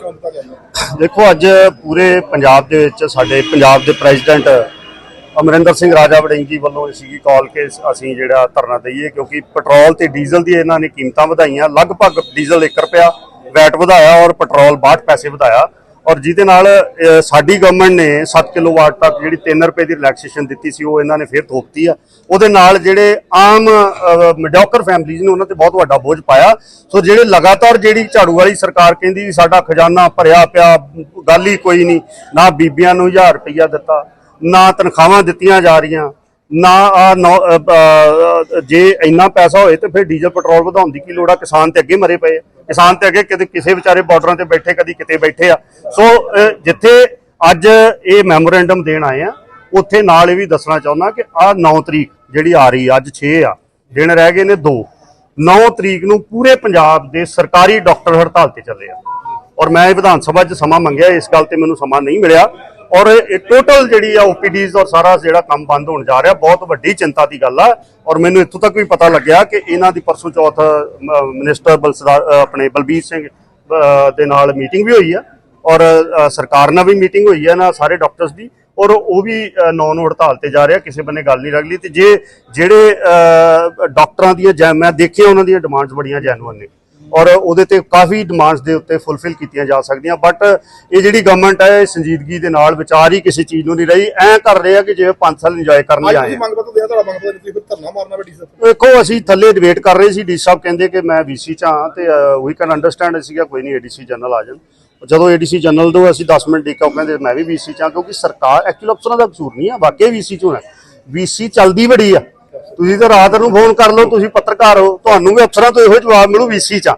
ਕਿਉਂ ਦਿੱਤਾ ਜਾਂਦਾ ਦੇਖੋ, ਅੱਜ ਪੂਰੇ ਪੰਜਾਬ ਦੇ ਵਿੱਚ ਸਾਡੇ ਪੰਜਾਬ ਦੇ ਪ੍ਰੈਜ਼ੀਡੈਂਟ ਅਮਰਿੰਦਰ ਸਿੰਘ ਰਾਜਾ ਵੜਿੰਗੀ ਵੱਲੋਂ ਸੀਗੀ ਕਾਲ ਕੇ ਅਸੀਂ ਜਿਹੜਾ ਧਰਨਾ ਦਈਏ ਕਿਉਂਕਿ ਪੈਟਰੋਲ ਤੇ ਡੀਜ਼ਲ ਦੀ ਇਹਨਾਂ ਨੇ ਕੀਮਤਾਂ ਵਧਾਈਆਂ। ਲਗਭਗ ਡੀਜ਼ਲ 1 ਰੁਪਿਆ ਵੈਟ ਵਧਾਇਆ ਔਰ ਪੈਟਰੋਲ 62 ਪੈਸੇ ਵਧਾਇਆ। ਔਰ ਜਿਹਦੇ ਨਾਲ ਸਾਡੀ ਗਵਰਨਮੈਂਟ ਨੇ 7 ਕਿਲੋਵਾਟ ਤੱਕ ਜਿਹੜੀ 3 ਰੁਪਏ ਦੀ ਰਿਲੈਕਸੇਸ਼ਨ ਦਿੱਤੀ ਸੀ, ਉਹ ਇਹਨਾਂ ਨੇ ਫਿਰ ਥੋਪਤੀ ਆ। ਉਹਦੇ ਨਾਲ ਜਿਹੜੇ ਆਮ ਮਿਡੋਕਰ ਫੈਮਲੀਜ਼ ਨੇ, ਉਹਨਾਂ ਤੇ ਬਹੁਤ ਵੱਡਾ ਬੋਝ ਪਾਇਆ। ਸੋ ਜਿਹੜੇ ਲਗਾਤਾਰ ਜਿਹੜੀ ਝਾੜੂ ਵਾਲੀ ਸਰਕਾਰ ਕਹਿੰਦੀ ਸਾਡਾ ਖਜ਼ਾਨਾ ਭਰਿਆ ਪਿਆ, ਗੱਲ ਹੀ ਕੋਈ ਨਹੀਂ, ਨਾ ਬੀਬੀਆਂ ਨੂੰ 1000 ਰੁਪਈਆ ਦਿੱਤਾ, ਨਾ ਤਨਖਾਹਾਂ ਦਿੱਤੀਆਂ ਜਾ ਰਹੀਆਂ, ਨਾ ਆ ਜੇ ਇੰਨਾ ਪੈਸਾ ਹੋਏ ਤੇ ਫਿਰ ਡੀਜ਼ਲ, ਪੈਟਰੋਲ ਵਧਾਉਣ ਦੀ ਕੀ ਲੋੜ ਆ? ਕਿਸਾਨ ਤੇ ਅੱਗੇ ਮਰੇ ਪਏ ਕਿਸਾਨ ਤੇ ਅੱਗੇ ਕਿਤੇ ਕਿਸੇ ਵਿਚਾਰੇ ਬਾਰਡਰਾਂ ਤੇ ਬੈਠੇ ਕਦੀ ਕਿਤੇ ਬੈਠੇ ਆ। ਸੋ ਜਿੱਥੇ ਅੱਜ ਇਹ ਮੈਮੋਰੈਂਡਮ ਦੇਣ ਆਏ ਆ ਉੱਥੇ ਨਾਲ ਇਹ ਵੀ ਦੱਸਣਾ ਚਾਹੁੰਦਾ ਕਿ ਆ 9 ਤਰੀਕ ਜਿਹੜੀ ਆ ਰਹੀ ਆ, ਅੱਜ 6 ਆ ਦਿਨ ਰਹਿ ਗਏ ਨੇ 2 9 ਤਰੀਕ ਨੂੰ ਪੂਰੇ ਪੰਜਾਬ ਦੇ ਸਰਕਾਰੀ ਡਾਕਟਰ ਹੜਤਾਲ ਤੇ ਚੱਲੇ ਆ। ਔਰ ਮੈਂ ਇਹ ਵਿਧਾਨ ਸਭਾ 'ਚ ਸਮਾਂ ਮੰਗਿਆ ਇਸ ਗੱਲ ਤੇ ਮੈਨੂੰ ਸਮਾਂ ਨਹੀਂ ਮਿਲਿਆ। ਔਰ ਇਹ ਟੋਟਲ ਜਿਹੜੀ ਆ ਓਪੀਡੀਜ਼ ਔਰ ਸਾਰਾ ਜਿਹੜਾ ਕੰਮ ਬੰਦ ਹੋਣ ਜਾ ਰਿਹਾ ਬਹੁਤ ਵੱਡੀ ਚਿੰਤਾ ਦੀ ਗੱਲ ਆ। ਔਰ ਮੈਨੂੰ ਇੱਥੋਂ ਤੱਕ ਵੀ ਪਤਾ ਲੱਗਿਆ ਕਿ ਇਹਨਾਂ ਦੀ ਪਰਸੋਂ ਚੌਥ ਅ, ਮਿਨਿਸਟਰ ਬਲਸਰਾ ਅ, ਆਪਣੇ ਬਲਬੀਰ ਸਿੰਘ ਦੇ ਨਾਲ ਮੀਟਿੰਗ ਵੀ ਹੋਈ ਆ। ਔਰ ਸਰਕਾਰ ਨਾਲ ਵੀ ਮੀਟਿੰਗ ਹੋਈ ਹੈ ਨਾ ਸਾਰੇ ਡਾਕਟਰਸ ਦੀ। ਔਰ ਉਹ ਵੀ ਅ, ਨੂੰ ਹੜਤਾਲ ਤੇ ਜਾ ਰਿਹਾ ਕਿਸੇ ਬੰਨੇ ਗੱਲ ਨਹੀਂ ਰਗਲੀ ਤੇ ਜੇ ਜਿਹੜੇ ਅ, ਡਾਕਟਰਾਂ ਦੀਆਂ ਜੈ- ਮੈਂ ਦੇਖਿਆ ਉਹਨਾਂ ਦੀਆਂ ਡਿਮਾਂਡਸ ਬੜੀਆਂ ਜੈਨੂਅਨ ਨੇ। ਔਰ ਉਹਦੇ ਤੇ ਕਾਫੀ ਡਿਮਾਂਡਸ ਦੇ ਉੱਤੇ ਫੁੱਲਫਿਲ ਕੀਤੀਆਂ ਜਾ ਸਕਦੀਆਂ। ਬਟ ਇਹ ਜਿਹੜੀ ਗਵਰਨਮੈਂਟ ਹੈ ਇਹ ਸੰਜੀਦਗੀ ਦੇ ਨਾਲ ਵਿਚਾਰ ਹੀ ਕਿਸੇ ਚੀਜ਼ ਨੂੰ ਨਹੀਂ ਰਹੀ। ਐ ਕਰ ਰਹੇ ਆ ਕਿ ਜਿਵੇਂ 5 ਸਾਲ ਇੰਜੋਏ ਕਰਨ ਲਈ ਅੱਜ ਆਏ ਆ। ਮੰਗ ਪੱਤਰ ਦਿਆ ਤੁਹਾਡਾ ਮੰਗ ਪੱਤਰ ਤੁਸੀਂ ਫਿਰ ਧਰਨਾ ਮਾਰਨਾ ਬੈਠੀ ਸਰ ਦੇਖੋ ਅਸੀਂ ਥੱਲੇ ਡਿਬੇਟ ਕਰ ਰਹੇ ਸੀ। ਡੀ ਸਾਹਿਬ ਕਹਿੰਦੇ ਕਿ ਮੈਂ ਵੀਸੀ ਚ ਹਾਂ ਤੇ ਵੀ ਕੈਨ ਅੰਡਰਸਟੈਂਡ ਸੀਗਾ ਕੋਈ ਨਹੀਂ ਏਡੀਸੀ ਜਨਰਲ ਆ ਜਾਣ। ਜਦੋਂ ਏਡੀਸੀ ਜਨਰਲ ਤੋਂ ਅਸੀਂ 10 ਮਿੰਟ ਉਹ ਕਹਿੰਦੇ ਮੈਂ ਵੀ ਵੀਸੀ ਚ ਹਾਂ ਕਿਉਂਕਿ ਸਰਕਾਰ ਐਕਚੁਅਲ ਅਫਸਰਾਂ ਦਾ ਕਸੂਰ ਨਹੀਂ ਆ। ਵਾਕਈ ਵੀਸੀ ਚੋਂ ਹੈ ਵੀਸੀ ਚੱਲਦੀ ਬੜੀ ਆ। ਤੁਸੀਂ ਤਾਂ ਰਾਤ ਨੂੰ ਫੋਨ ਕਰ ਲਓ ਤੁਸੀਂ ਪੱਤਰਕਾਰ ਹੋ। ਤੁਹਾਨੂੰ ਵੀ ਅਫਸਰਾਂ ਤੋਂ ਇਹੋ ਜਵਾਬ ਮਿਲੂ ਵੀਸੀ ਚ।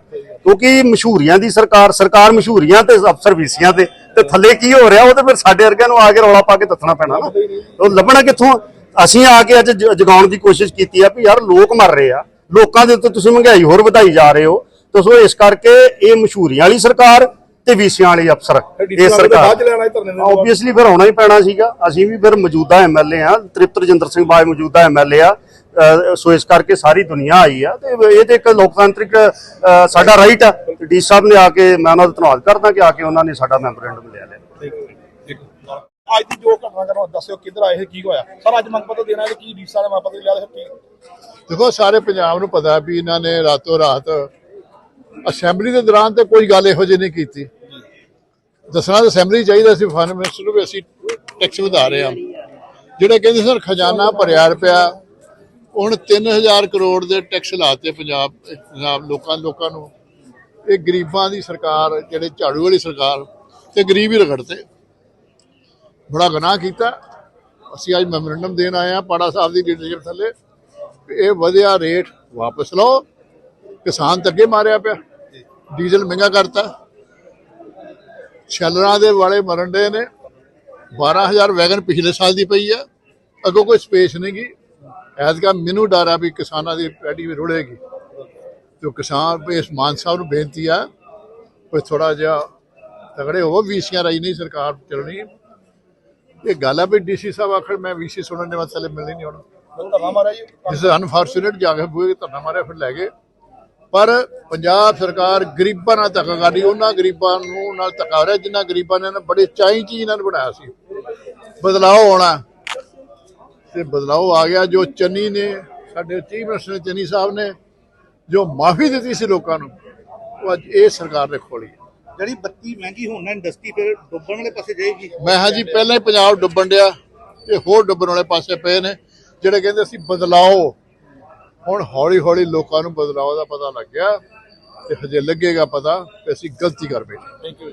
ਕਿਉਂਕਿ ਮਸ਼ਹੂਰੀਆਂ ਦੀ ਸਰਕਾਰ ਸਰਕਾਰ ਮਸ਼ਹੂਰੀਆਂ ਤੇ ਅਫਸਰ ਵੀਸੀਆਂ ਤੇ ਤੇ ਥੱਲੇ ਕੀ ਹੋ ਰਿਹਾ ਉਹ ਤੇ ਫਿਰ ਸਾਡੇ ਵਰਗਿਆਂ ਨੂੰ ਆ ਕੇ ਰੌਲਾ ਪਾ ਕੇ ਦੱਸਣਾ ਪੈਣਾ ਨਾ। ਉਹ ਲੱਭਣਾ ਕਿੱਥੋਂ ਅਸੀਂ ਆ ਕੇ ਅੱਜ ਜਗਾਉਣ ਦੀ ਕੋਸ਼ਿਸ਼ ਕੀਤੀ ਆ ਵੀ ਯਾਰ ਲੋਕ ਮਰ ਰਹੇ ਆ। ਲੋਕਾਂ ਦੇ ਉੱਤੇ ਤੁਸੀਂ ਮਹਿੰਗਾਈ ਹੋਰ ਵਧਾਈ ਜਾ ਰਹੇ ਹੋ। ਤੇ ਸੋ ਇਸ ਕਰਕੇ ਇਹ ਮਸ਼ਹੂਰੀਆਂ ਵਾਲੀ ਸਰਕਾਰ ਤੇ ਵੀਸੀਆਂ ਵਾਲੀ ਅਫਸਰ। ਇਹ ਸਰਕਾਰ। ਆਬਵੀਅਸਲੀ ਫਿਰ ਆਉਣਾ ਹੀ ਪੈਣਾ ਸੀਗਾ। ਅਸੀਂ ਵੀ ਫਿਰ ਮੌਜੂਦਾ ਐਮਐਲਏ ਆ। ਤ੍ਰਿਪਤ ਰਜਿੰਦਰ ਸਿੰਘ ਬਾਜ ਮੌਜੂਦਾ ਐਮਐਲਏ ਆ। ਸੋ ਇਸ ਕਰਕੇ ਸਾਰੀ ਦੁਨੀਆ ਆਈ ਆ ਤੇ ਇਹ ਤੇ ਇੱਕ ਲੋਕਤਾਂਤਰਿਕ ਸਾਡਾ ਰਾਈਟ ਆ। ਡੀ ਸਾਹਿਬ ਨੇ ਆ ਕੇ ਮੈਂ ਉਹਨਾਂ ਦਾ ਧੰਨਵਾਦ ਕਰਦਾ ਕਿ ਆ ਕੇ ਉਹਨਾਂ ਨੇ ਸਾਡਾ ਮੈਮੋਰੈਂਡਮ ਲਿਆ। ਲਿਆ। ਅੱਜ ਦੀ ਜੋ ਘਟਨਾ ਕਰੋ ਦੱਸਿਓ ਕਿੱਧਰ ਆਏ ਸੀ ਕੀ ਹੋਇਆ? ਸਰ ਅੱਜ ਮੰਗ ਪੱਤਰ ਦੇਣਾ ਹੈ ਕੀ ਡੀਸਾ ਨੇ ਮੰਗ ਪੱਤਰ ਲਿਆ ਕੀ? ਦੇਖੋ ਸਾਰੇ ਪੰਜਾਬ ਨੂੰ ਪਤਾ ਵੀ ਇਹਨਾਂ ਨੇ ਰਾਤੋਂ ਰਾਤ ਅਸੈਂਬਲੀ ਦੇ ਦੌਰਾਨ ਤੇ ਕੋਈ ਗੱਲ ਇਹੋ ਜਿਹੀ ਨਹੀਂ ਕੀਤੀ। ਦੱਸਣਾ ਤਾਂ ਅਸੈਂਬਲੀ ਚਾਹੀਦਾ ਸੀ ਫਾਈਨੈਂਸ ਮਿਨਿਸਟਰ ਨੂੰ ਵੀ ਅਸੀਂ ਟੈਕਸ ਵਧਾ ਰਹੇ ਹਾਂ। ਜਿਹੜੇ ਕਹਿੰਦੇ ਸਰ ਖਜ਼ਾਨਾ ਭਰਿਆ ਰੁਪਿਆ ਹੁਣ 3000 ਕਰੋੜ ਦੇ ਟੈਕਸ ਲਾਤੇ ਪੰਜਾਬ ਪੰਜਾਬ ਲੋਕਾਂ ਲੋਕਾਂ ਨੂੰ। ਇਹ ਗਰੀਬਾਂ ਦੀ ਸਰਕਾਰ, ਜਿਹੜੇ ਝਾੜੂ ਵਾਲੀ ਸਰਕਾਰ, ਤੇ ਗਰੀਬ ਹੀ ਰਗੜਤੇ। ਬੜਾ ਗੁਨਾਹ ਕੀਤਾ। ਅਸੀਂ ਅੱਜ ਮੈਮੋਰੈਂਡਮ ਦੇਣ ਆਏ ਆ ਪਾੜਾ ਸਾਹਿਬ ਦੀ ਲੀਡਰਸ਼ਿਪ ਥੱਲੇ। ਵੀ ਇਹ ਵਧਿਆ ਰੇਟ ਵਾਪਸ ਲਓ। ਕਿਸਾਨ ਤਾਂ ਮਾਰਿਆ ਪਿਆ। ਡੀਜ਼ਲ ਮਹਿੰਗਾ ਕਰਤਾ। ਛੱਲਰਾਂ ਦੇ ਵਾਲੇ ਮਰਨ ਦੇ ਨੇ। 12000 ਵੈਗਨ ਪਿਛਲੇ ਸਾਲ ਦੀ ਪਈ ਆ। ਅੱਗੋਂ ਕੋਈ ਸਪੇਸ ਨਹੀਂ ਗੀ। ਐਤਕਾ ਮੈਨੂੰ ਡਰ ਆ ਵੀ ਕਿਸਾਨਾਂ ਦੀ ਪੈੜੀ ਵੀ ਰੁੜੇਗੀ। ਤੇ ਉਹ ਕਿਸਾਨ ਵੀ ਇਸ ਮਾਨ ਸਾਹਿਬ ਨੂੰ ਬੇਨਤੀ ਆ ਕੋਈ ਥੋੜਾ ਜਿਹਾ ਤਗੜੇ ਹੋਵੋ ਵੀਸੀਆਂ ਰਾਈ ਨਹੀਂ ਸਰਕਾਰ ਚੱਲਣੀ। ਇਹ ਗੱਲ ਆ ਵੀ ਡੀਸੀ ਸਾਹਿਬ ਆਖਰ ਮੈਂ ਵੀਸੀ ਸੁਣਨ ਦੇ ਮਸਲੇ ਮਿਲਣੀ ਨਹੀਂ ਹੁਣ। ਧਰਨਾ ਮਾਰਿਆ ਜੀ। ਜਿਸ ਅਨਫੋਰਚੂਨੇਟ ਜਾ ਕੇ ਬੂਹੇ ਧਰਨਾ ਮਾਰਿਆ ਫਿਰ ਲੈ ਗਏ। ਪਰ ਪੰਜਾਬ ਸਰਕਾਰ ਗਰੀਬਾਂ ਨਾਲ ਧੱਕਾ ਕਰਦੀ ਉਹਨਾਂ ਗਰੀਬਾਂ ਨੂੰ ਨਾਲ ਧੱਕਾ ਹੋ ਰਿਹਾ ਜਿਨ੍ਹਾਂ ਗਰੀਬਾਂ ਨੇ ਨਾ ਬੜੇ ਚਾਈ ਚੀਜ਼ ਨਾਲ ਬਣਾਇਆ ਸੀ। ਬਦਲਾਅ ਆਉਣਾ ਤੇ ਬਦਲਾਅ ਆ ਗਿਆ ਜੋ ਚੰਨੀ ਨੇ ਸਾਡੇ ਚੀਫ ਮਿਨਿਸਟਰ ਚੰਨੀ ਸਾਹਿਬ ਨੇ ਜੋ ਮਾਫੀ ਦਿੱਤੀ ਸੀ ਲੋਕਾਂ ਨੂੰ ਉਹ ਅੱਜ ਇਹ ਸਰਕਾਰ ਨੇ ਖੋਲੀ ਜਿਹੜੀ ਬੱਤੀ ਮਹਿੰਗੀ ਹੋਣ ਨਾਲ ਇੰਡਸਟਰੀ ਫਿਰ ਡੁੱਬਣ ਵਾਲੇ ਪਾਸੇ ਜਾਏਗੀ? ਮੈਂ ਹਾਂ ਜੀ ਪਹਿਲਾਂ ਹੀ ਪੰਜਾਬ ਡੁੱਬਣ ਡਿਆ ਇਹ ਹੋਰ ਡੁੱਬਣ ਵਾਲੇ ਪਾਸੇ ਪਏ ਨੇ ਜਿਹੜੇ ਕਹਿੰਦੇ ਸੀ ਬਦਲਾਓ ਹੁਣ ਹੌਲੀ ਹੌਲੀ ਲੋਕਾਂ ਨੂੰ ਬਦਲਾਓ ਦਾ ਪਤਾ ਲੱਗ ਗਿਆ ਤੇ ਹਜੇ ਲੱਗੇਗਾ ਪਤਾ ਕਿ ਅਸੀਂ ਗਲਤੀ ਕਰ ਬੈਠੇ ਥੈਂਕ ਯੂ